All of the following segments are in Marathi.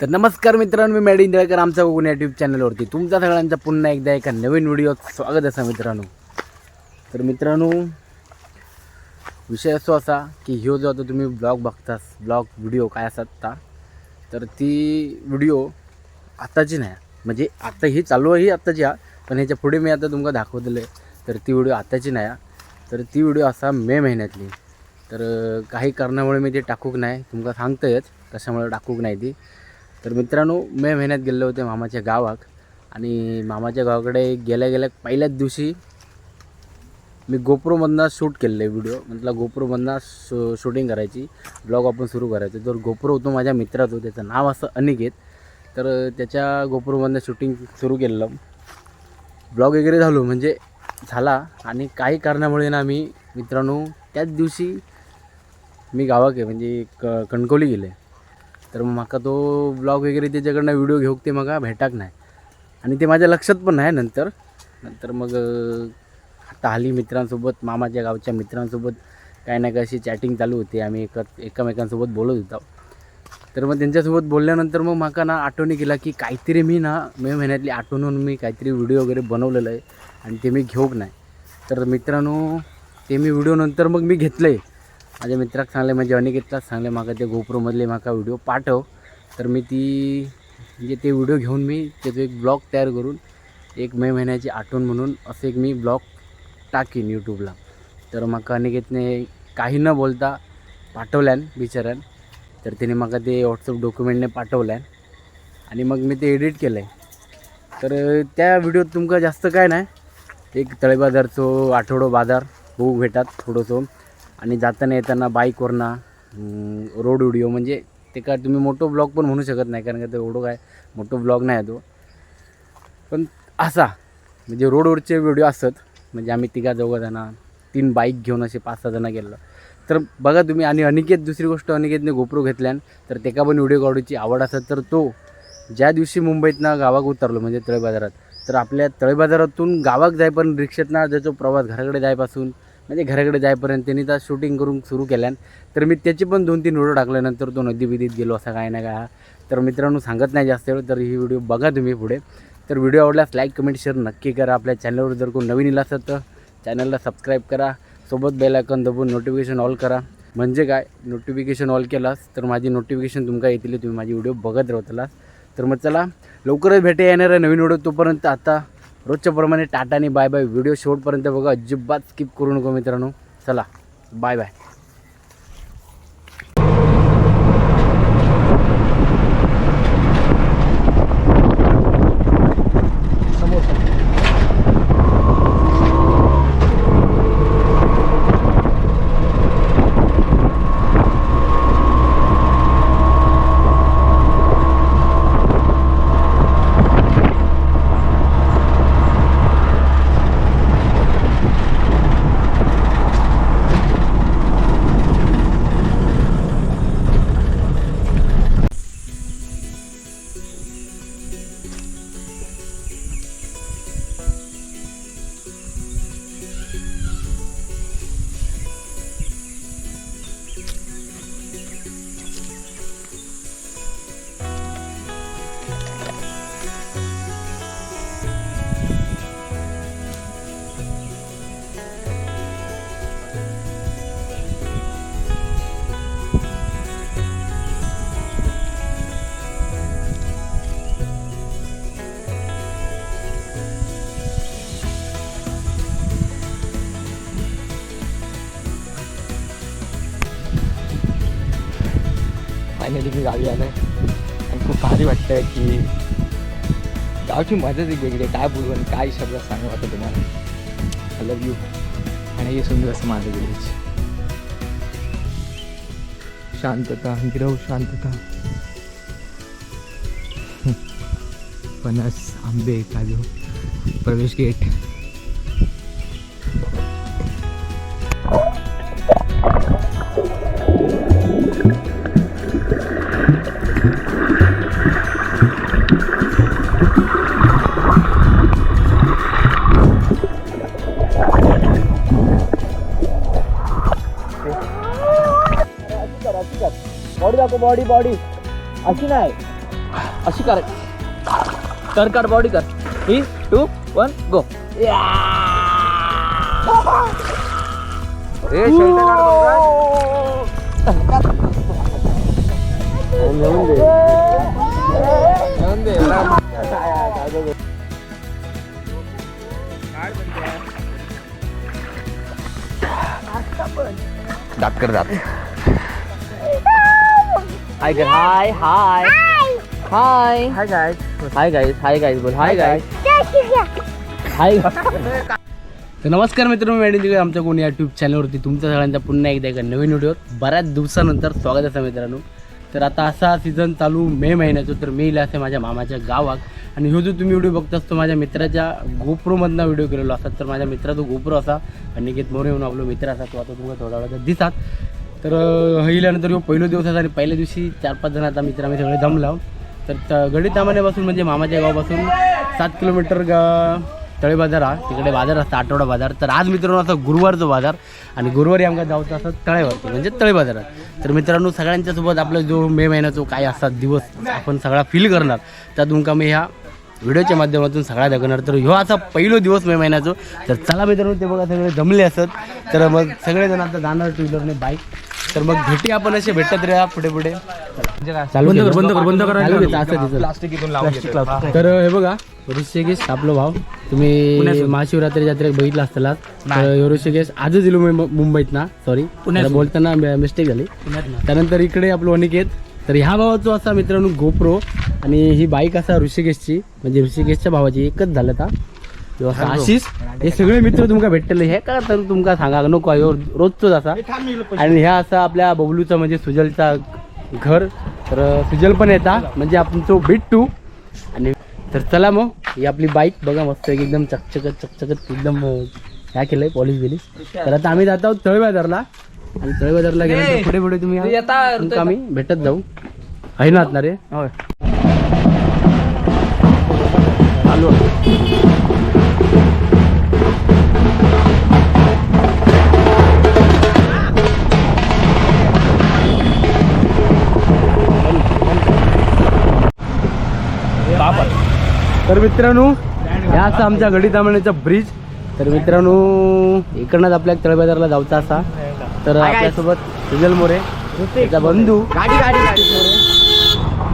तर नमस्कार मित्रांनो मी मॅडी इंदिराकर आमचा कोकण यूट्यूब चॅनलवरती तुमचा सगळ्यांचा पुन्हा एकदा एका नवीन व्हिडिओत स्वागत असा मित्रांनो. तर मित्रांनो विषय असो असा की ह्यो जो आता तुम्ही ब्लॉग बघतास ब्लॉग व्हिडिओ काय असतात ता तर ती व्हिडिओ आत्ताची नाही. म्हणजे आता ही चालू आहे ही आत्ताची हा पण ह्याच्या पुढे मी आता तुमका दाखवलेलं आहे तर ती व्हिडिओ आत्ताची नाही हा. तर ती व्हिडिओ असा मे महिन्यातली. तर काही कारणामुळे मी ते टाकूक नाही. तुमका सांगतंयच कशामुळे टाकूक नाही ती. तर मित्रांनो मे महिन्यात गेले होते मामाच्या गावात आणि मामाच्या गावाकडे गेल्या गेल्या पहिल्याच दिवशी मी गोप्रोमधनं शूट केलेलं आहे व्हिडिओ म्हटलं गोप्रोमधनं शू शूटिंग करायची ब्लॉग आपण सुरू करायचं. तर गोप्रो होतो माझ्या मित्राचं त्याचं नाव असं अनिकेत. तर त्याच्या गोप्रोमधनं शूटिंग सुरू केलेलं. ब्लॉग वगैरे झालो म्हणजे झाला. आणि काही कारणामुळे ना मी मित्रांनो त्याच दिवशी मी गावाक आहे म्हणजे क कणकवली गेले. तर मग माका तो ब्लॉग वगैरे त्याच्याकडनं व्हिडिओ घेऊक ते मग भेटाक नाही आणि ते माझ्या लक्षात पण नाही नंतर. नंतर मग आता हल्ली मित्रांसोबत मामाच्या गावच्या मित्रांसोबत काही ना काही अशी चॅटिंग चालू होती. आम्ही एकत एकमेकांसोबत बोलत होतो. तर मग त्यांच्यासोबत बोलल्यानंतर मग माका ना आठवणी केला की काहीतरी मी ना मे महिन्यातली आठवण मी काहीतरी व्हिडिओ वगैरे बनवलेलं आहे आणि ते मी घेऊक नाही तर मित्रांनो ते मी व्हिडिओ नंतर मग मी घेतलं आहे माझ्या मित्राक सांगले म्हणजे अनिकेतलाच सांगले माका ते गोप्रोमधले माका व्हिडिओ पाठव. तर मी ती म्हणजे ते व्हिडिओ घेऊन मी त्याचं एक ब्लॉग तयार करून एक मे महिन्याची आठवण म्हणून असं एक मी ब्लॉग टाकीन यूट्यूबला तर माका अनिकेतने काही न बोलता पाठवल्यान बिचाऱ्यान. तर त्याने माका ते व्हॉट्सअप डॉक्युमेंटने पाठवल्यान. आणि मग मी ते एडिट केलं आहे तर त्या व्हिडिओत तुमका जास्त काय नाही एक तळेबाजारचो आठवडो बाजार होऊ भेटात थोडंसं. आणि जाताना येताना बाईकवरनं रोड व्हिडिओ म्हणजे ते काय तुम्ही मोठं ब्लॉग पण म्हणू शकत नाही कारण का ते एवढं काय मोठं ब्लॉग नाही तो. पण असा म्हणजे रोडवरचे व्हिडिओ असत म्हणजे आम्ही तिघा चौघा जणं तीन बाईक घेऊन असे पाच सहा जणं गेलो तर बघा तुम्ही आणि अनिकेत दुसरी गोष्ट अनिकेतने गोप्रो घेतल्यान तर त्याका पण व्हिडिओ काढूची आवड असत तर तो ज्या दिवशी मुंबईतनं गावाक उतरलो म्हणजे तळे बाजारात तर आपल्या तळे बाजारातून गावात जायपर्यंत रिक्षेतनं त्याचा प्रवास घराकडे जायपासून म्हणजे घराकडे जायपर्यंत त्यांनी त्या शूटिंग करून सुरू केल्यान तर मी त्याची पण दोन तीन व्हिडिओ टाकल्यानंतर तो नदी बिदीत गेलो असा काय ना काय. हा. तर मित्रांनो सांगत नाही जास्त वेळ तर ही व्हिडिओ बघा तुम्ही पुढे. तर व्हिडिओ आवडल्यास लाईक कमेंट शेअर नक्की करा. आपल्या चॅनलवर जर कोण नवीन इला असेल तर चॅनलला सबस्क्राईब करा. सोबत बेल दबून नोटिफिकेशन ऑल करा. म्हणजे काय? नोटिफिकेशन ऑल केलास तर माझी नोटिफिकेशन तुमका येतील तुम्ही माझी व्हिडिओ बघत राहतलास तर मग चला लवकरच भेटे येणार आहे नवीन व्हिडिओ तोपर्यंत आता रोजच्या प्रमाणे टाटा आणि बाय बाय व्हिडिओ शेवटपर्यंत बघा. अजिबात स्किप करू नको मित्रांनो. चला बाय बाय. मी गावी आलो आणि खूप भारी वाटतंय की गावची मजाच एक वेगळी आहे. काय बोलू आणि काय शब्द सांगू आता तुम्हाला. आय लव्ह यू आणि हे सुंदर असं माझं विलेज. शांतता गिरव शांतता. फणस आंबे काजू प्रवेश गेट. बॉडी दाखव बॉडी बॉडी अशी नाही अशी कर. कर कर बॉडी। कर थ्री टू वन गो दात कर दात हाय कर hi hi hi hi guys hi guys hi guys बोल हाय गाइस हाय तर नमस्कार मित्रांनो मॅडम तिकडे आमच्या कोणी यूट्यूब चॅनलवरती तुमच्या सगळ्यांचा पुन्हा एकदा एका नवीन व्हिडिओत बऱ्याच दिवसानंतर स्वागत आहे मित्रांनो. तर आता असा सीझन चालू मे महिन्याचा तर मे इला आहे माझ्या मामाच्या गावात. आणि ह्यो जो तुम्ही व्हिडिओ बघता असतो माझ्या मित्राच्या गोप्रोमधनं व्हिडिओ केलेलो असतात तर माझ्या मित्राचा गोप्रो असा. अनिकेत मोरे म्हणून आपला मित्र असा तो आता तुम्हाला थोडा वेळात दिसात तर अं, हिल्यानंतर ह्यो पहिलो दिवस असा आणि पहिल्या दिवशी चार पाच जण आता मित्र आम्ही सगळे जमलाव तर त- गडी तामान्यापासून म्हणजे मामाच्या गावापासून सात किलोमीटर गा तळे बाजार हा. तिकडे बाजार असतं आठवडा बाजार. तर आज मित्रांनो असं गुरुवारचा बाजार आणि गुरुवारी आमका जाऊचं असं तळेवरती म्हणजे तळे बाजारात तर मित्रांनो सगळ्यांच्यासोबत आपला जो मे महिन्याचा काय असतात दिवस आपण सगळा फील करणार त्या तुमका मी ह्या व्हिडिओच्या माध्यमातून सगळा दाखवणार. तर ह्यो असा पहिलो दिवस मे महिन्याचो. तर चला मित्रांनो ते बघा सगळे जमले असत. तर मग सगळेजण आता जाणार टू व्हीलरने बाईक तर मग भेटी आपण असे भेटत राहा पुढे पुढे. चालू बंद कर. बंद कर, बंद. तर हे बघा ऋषिकेश आपलं भाव तुम्ही महाशिवरात्री जत्रेत बघितलं असताना तर ऋषिकेश आजच दिलो मुंबईत ना. सॉरी बोलताना मिस्टेक झाली. त्यानंतर इकडे आपलं अनिकेत. तर ह्या भावाचा असा मित्रांनो गोप्रो आणि ही बाईक असा ऋषिकेशची म्हणजे ऋषिकेशच्या भावाची एकच झालं आता. आशिष हे सगळे मित्र तुमका भेटले हे का तर तुमका सांगा नको ह्यो रोजचोच असा. आणि ह्या असा आपल्या बबलूचा म्हणजे सुजलचा घर. तर सुजल पण येता म्हणजे आपण तो बिट्टू. आणि तर चला मग ही आपली बाईक बघा मस्त आहे, एकदम चकचकत चकचकत एकदम ह्या केलंय पॉलिश बिलिश तर आता आम्ही जात आहोत तळबाजारला आणि तळबाजारला गेल्यानंतर पुढे पुढे तुम्ही या. आम्ही भेटत जाऊ. आहे ना असणार रे होय. चालू आहे. तर मित्रांनो ह्या असा आमच्या गडी तांबण्याचा ब्रिज तर मित्रांनो इकडनंच आपल्या तळबाजारला जायचा असा. तर आपल्यासोबत सुजल मोरे त्याचा बंधू. गाडी गाडी गाडी.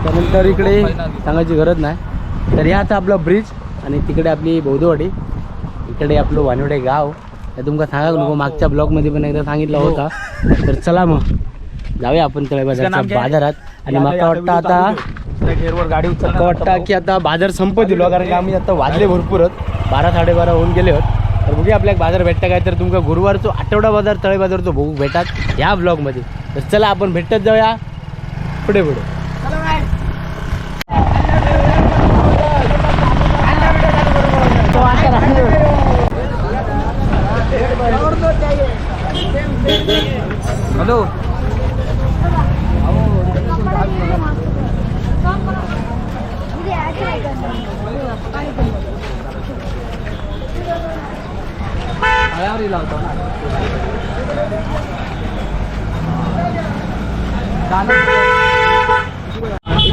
त्यानंतर इकडे सांगायची गरज नाही. तर ह्या आता आपला ब्रिज आणि तिकडे आपली बौद्धवाडी. इकडे आपलं वानवडे गाव. हे तुमका सांगा नको मागच्या ब्लॉगमध्ये पण एकदा सांगितलं होता. तर चला मग. जाऊया आपण तळे बाजारच्या बाजारात. आणि मला वाटतं आता घेरवर गाडी उचल मला वाटतं की आता बाजार संपत दिलो कारण की आम्ही आता वाजले भरपूरच. बारा साडेबारा होऊन गेले होत. तर बघूया आपल्याला बाजार भेटता काय तर तुमका गुरुवारचो आठवडा बाजार तळे बाजारचो बघू भेटात ह्या ब्लॉगमध्ये तर चला आपण भेटत जाऊया. पुढे पुढे. हॅलो.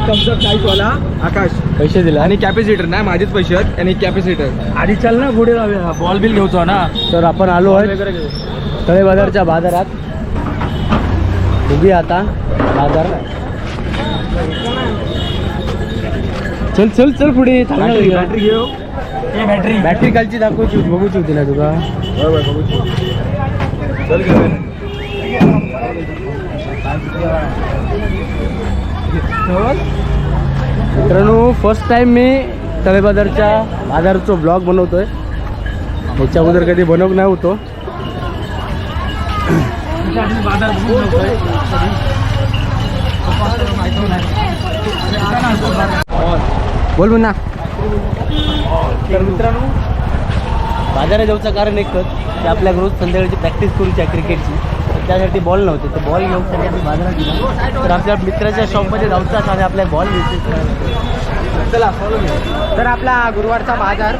थम्सअप चाळीस वाला आकाश. पैसे दिला. आणि कॅपॅसिटर नाही माझेच पैसे आहेत आणि कॅपॅसिटर आधी चल ना पुढे जाऊया. बॉल बिल घेऊचो ना. तर आपण आलो आहे तळे बाजारच्या बाजारात. उभी आता. बाजार चल चल चल पुढे. बॅटरी घेऊ. बॅटरी। बॅटरी कालची दाखवची होती, बघूची होती ना तुका. मित्रांनो फर्स्ट टाइम मी तळे बाजारच्या बाजारचा ब्लॉग बनवतोय. याच्या अगोदर कधी बनव नाही होतो. बोल ना तर मित्रांनो बाजारात जाऊचं कारण एकच की आपल्या रोज संध्याकाळची प्रॅक्टिस करूची आहे क्रिकेटची तर त्यासाठी बॉल नव्हते. तर बॉल घेऊन आम्ही बाजारात गेलो. तर आपल्या मित्राच्या शॉपमध्ये जाऊचा आणि आपल्या बॉल घ्यायचे चला फॉलो तर आपला गुरुवारचा बाजार.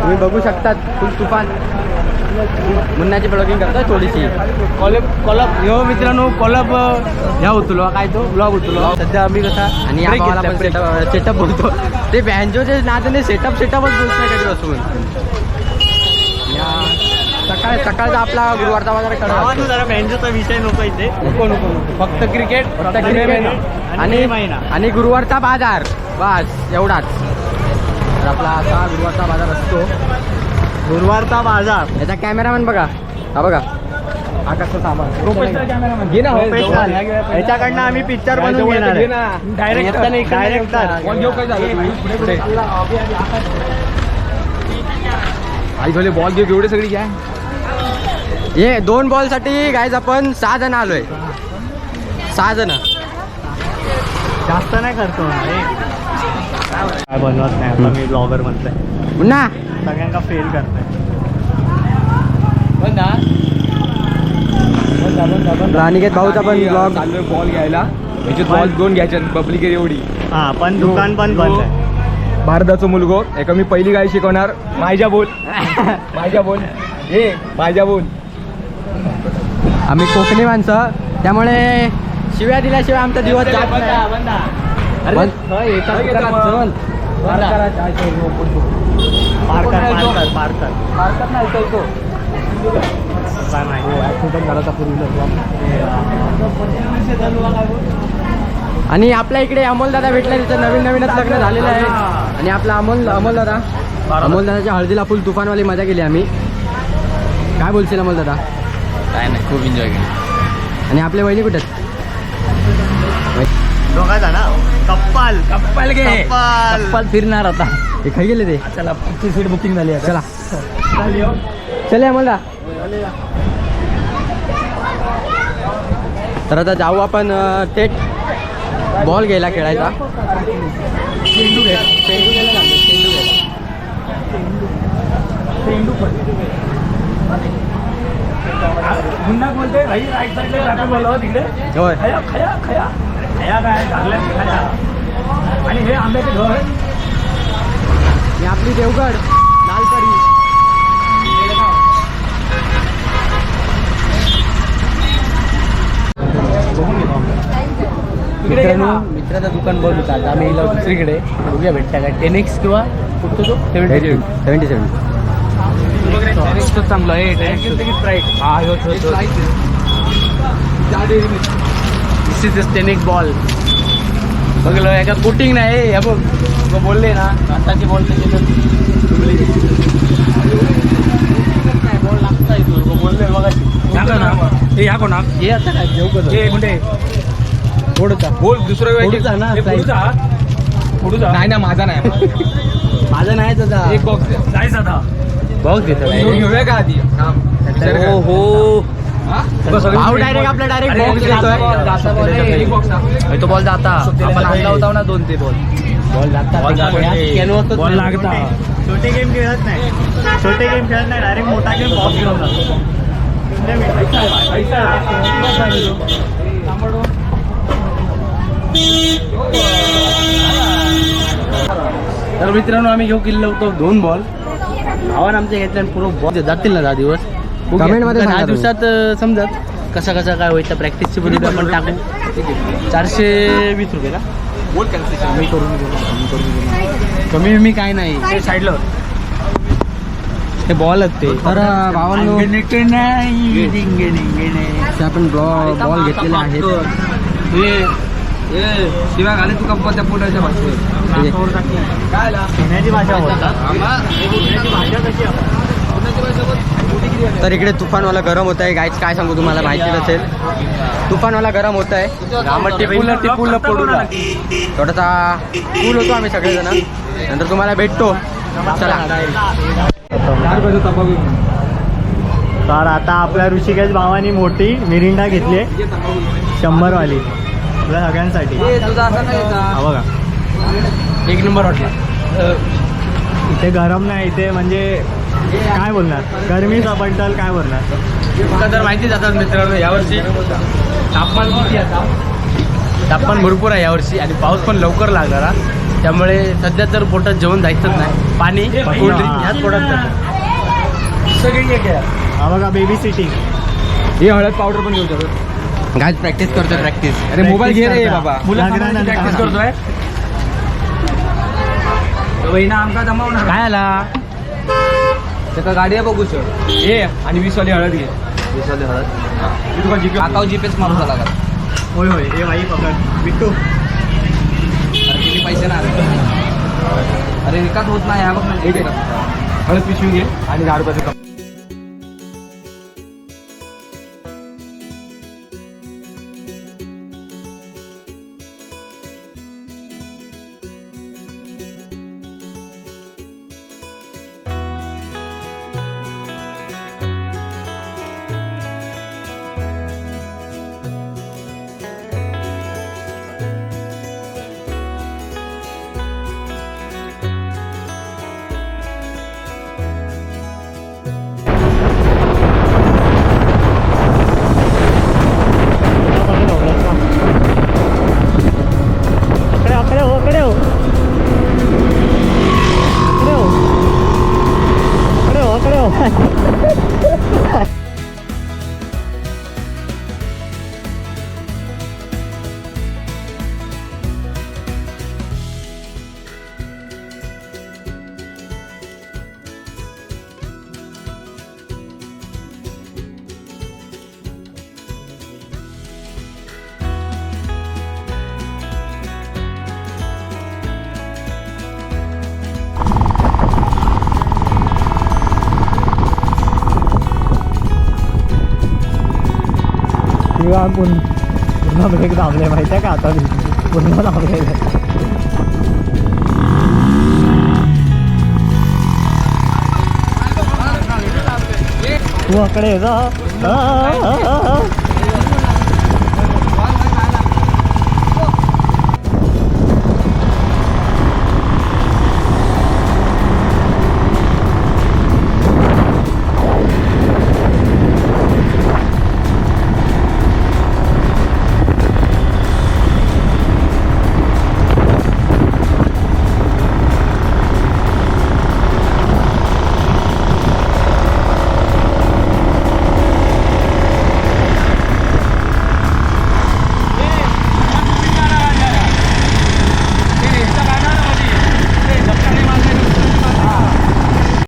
तुम्ही बघू शकतात फुल तुफान. मुन्नाची ब्लॉगिंग करतोय थोडीशी. कॉलेब कॉलब ह्यो मित्रांनो कॉलब ह्या उतलो काय तो? ब्लॉग उतलो सध्या आम्ही कसा आणि. सेटअप सेटअप बोलतो. ते बँजोचे नादाने सेटअप सेटअपच बोलत नाही कधी बसून या सकाळ सकाळचा आपला गुरुवारचा बाजार जरा बँजोचा विषय नको इथे. नको नको फक्त क्रिकेट फक्त क्रिकेट आणि. आणि गुरुवारचा बाजार. बस एवढाच. तर आपला असा गुरुवारचा बाजार असतो. गुरुवारचा बाजार. याचा कॅमेरामॅन बघा. हा बघा. आकाशचा सामान. घे ना हो. याच्याकडनं आम्ही पिक्चर बनवून घेणार आहे. डायरेक्टर डायरेक्टर आई बॉल घेऊ एवढे सगळी काय हे दोन बॉलसाठी गायज आपण सहा जण आलोय. सहा जण. जास्त नाही करतो. काय बनवत नाही आता मी ब्लॉगर म्हणतोय पुन्हा सगळ्यांना फेल करतोय अनिकेत भाऊचा पण ब्लॉग चाललोय बॉल घ्यायला. याच्यात बॉल दोन घ्यायचे पब्लिक एवढी. हा पण दुकान पण बंद आहे. भारताचं मुलगो एका मी पहिली गाय शिकवणार. माझ्या बोल. माझ्या बोल. हे माझ्या बोल. आम्ही कोकणी माणसं त्यामुळे शिव्या दिल्याशिवाय आमचा दिवस जात आणि आपल्या इकडे अमोल दादा भेटला तिथं नवीन नवीनच लग्न झालेलं आहे. आणि आपला अमोल अमोल दादा. अमोल दादाच्या हळदीला फुल तुफानवाली मजा केली आम्ही. काय बोलशील अमोल दादा? काय नाही खूप एन्जॉय केली. आणि आपल्या वहिनी कुठे? दोघा जण कप्पाल कप्पाल घे कप्पाल कप्पाल फिरणार आता. हे खाई गेले ते. चला पुढची सीट बुकिंग झाली आता. चला. चले अमोल दा तर आता जाऊ आपण थेट बॉल घ्यायला खेळायचा. चेंडू घे चेंडू घ्यायला लागलो, चेंडू घ्यायला. पुन्हा बोलते भाई राईट साईडला ट्रॅफिक बोलवा तिकडे. होय. खया खया खया. खया काय? झालं खया आणि हे आंब्याचे घर ही आपली देवगड लालकडी मित्रांनो मित्राचं दुकान बघू आता आम्ही येलो दुसरीकडे. बघूया भेटता का टेन एक्स किंवा कुठं तो? सेव्हन्टी सेव्हन्टी सेव्हन चांगलं आहे प्राईट हा टेन एक्स बॉल बघलं एका कोटिंग नाही. हे बघ मग बोलले ना आताची बॉल बॉल लागता येतो. बोलले बघा हे कोणा हे आता काय जेव कसं कुठे? थोडंचा बोल दुसरं ना, नाही ना माझा नाही माझं नाही. दादा. एक बॉक्स जायचं आता बॉक्स घेऊन घेऊया का आधी? हो हा? भाऊ डायरेक्ट आपला बॉक्स. तो बॉल जाता आपण आणला होता ना दोन ते बॉल बॉल जाता बॉल लागता. छोटे गेम खेळत नाही. छोटे गेम खेळत नाही डायरेक्ट मोठा गेम बॉक्स घेऊन जातो. तर मित्रांनो आम्ही घेऊ किल्लो होतो दोन बॉल भावानं आमच्या घेतल्या पूर्ण बॉल जातील ना दहा दिवस. बघूया. Comment मध्ये दहा. दिवसात अं, समजत कसा कसा काय होईल त्या प्रॅक्टिसची पण आपण टाकू. चारशे वीस रुपये का? बोल कमी करून कमी. कमी काय नाही. साईडला ते बॉल ते. तर भावांनो आपण बॉल घेतलेले आहेत शिवाय घाले तू कंपन त्या पुण्याच्या भाषेत काय आला? भाषा भाषा कशी आहे? तर इकडे तुफानवाला गरम होत आहे गाईच काय सांगू तुम्हाला? माहिती नसेल. तुफानवाला गरम होत आहे टिपूला थोडासा कूल होतो आम्ही सगळेजण. नंतर तुम्हाला भेटतो. चला. तर आता आपल्या ऋषिकेश भावानी मोठी मिरिंडा घेतली. शंभरवाली. आपल्या सगळ्यांसाठी. ये तुझा असा नाही यायचा. हा बघा. एक नंबर वाटला इथे गरम नाही इथे म्हणजे काय बोलणार? गरमीबद्दल काय बोलणार? तुला तर माहितीच आता मित्रांनो यावर्षी तापमान किती आता? तापमान भरपूर आहे यावर्षी आणि पाऊस पण लवकर लागणार हा. त्यामुळे सध्या तर पोटात जेवण जायचंच नाही. पाणी कोल्ड्रिंक ह्याच पोटात जातं हा बघा बेबी सिटिंग हे हळद पावडर पण घेऊ शकतो घाल प्रॅक्टिस करतो प्रॅक्टिस अरे मोबाईल घे रे करता. बाबा. लग्नानंतर. प्रॅक्टिस करतोय आमका जमावणार काय आला? त्याचा गाडी आहे बघू सर ये आणि वीस वाली हळद. घे मी तुका जिंकलो. काकाव जीपेच मारून लागला होय होय. हे बाई पकड. बिट्टू किती पैसे ना. अरे विकास होत नाही हा बघ हळद पिशवी घे आणि दहा रुपयाचं आता पूर्ण पूर्ण ब्रेक दाबले माहिती आहे का आता? मी पूर्ण दाबलेले. तू अकडे जा.